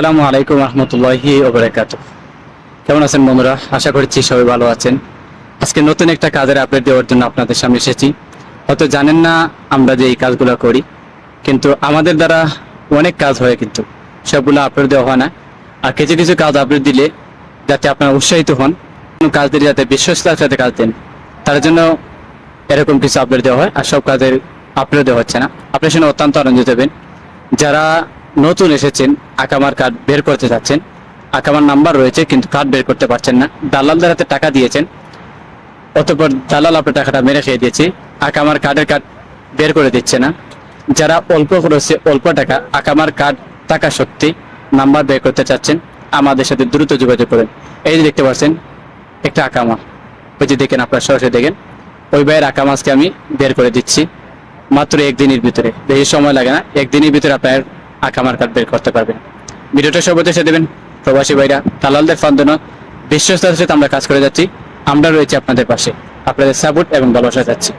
আসসালামু আলাইকুম রহমতুল্লাহি ওবরাকাত। কেমন আছেন বন্ধুরা? আশা করছি সবাই ভালো আছেন। আজকে নতুন একটা কাজের আপডেট দেওয়ার জন্য আপনাদের সামনে এসেছি। হয়তো জানেন না আমরা যে এই কাজগুলো করি, কিন্তু আমাদের দ্বারা অনেক কাজ হয় কিন্তু। সবগুলো আপডেট দেওয়া হয় না। আর কিছু কিছু কাজ আপডেট দিলে যাতে আপনারা উৎসাহিত হন, কোনো কাজ দিলে যাতে বিশ্বস্ততার সাথে কাজ দেন, তার জন্য এরকম কিছু আপডেট দেওয়া হয়। আর সব কাজের আপডেট দেওয়া হচ্ছে না। আপনার শুনে অত্যন্ত আনন্দিত হবেন। যারা নতুন এসেছেন, আকামার কার্ড বের করতে চাচ্ছেন আকামার নাম্বার রয়েছে, কিন্তু কার্ড বের করতে পারছেন না। দালালদের হাতে টাকা দিয়েছেন। অতপর দালাল আপনার টাকাটা মেরে খেয়ে দিয়েছে। আকামার কার্ডের কার্ড বের করে দিচ্ছে না। যারা অল্প খরচে অল্প টাকা আকামার কার্ড টাকা শক্তি নাম্বার বের করতে চাচ্ছেন, আমাদের সাথে দ্রুত যোগাযোগ করেন। এই যে দেখতে পাচ্ছেন, একটা আকামা। ওই যে দেখেন আপনার, সরাসরি দেখেন। ওই ভাইয়ের আকামাজকে আমি বের করে দিচ্ছি। মাত্র একদিনের ভিতরে। বেশি সময় লাগে না। একদিনের ভিতরে আপনার আকামার কার্ড বের করতে পারবেন। ভিডিওটা সবাই দেশে দেবেন। প্রবাসী ভাইরা, দালালদের ফান্দনা বিশ্বস্তার সাথে আমরা কাজ করে যাচ্ছি। আমরা রয়েছি আপনাদের পাশে। আপনাদের সাপোর্ট এবং ভালোবাসা যাচ্ছি।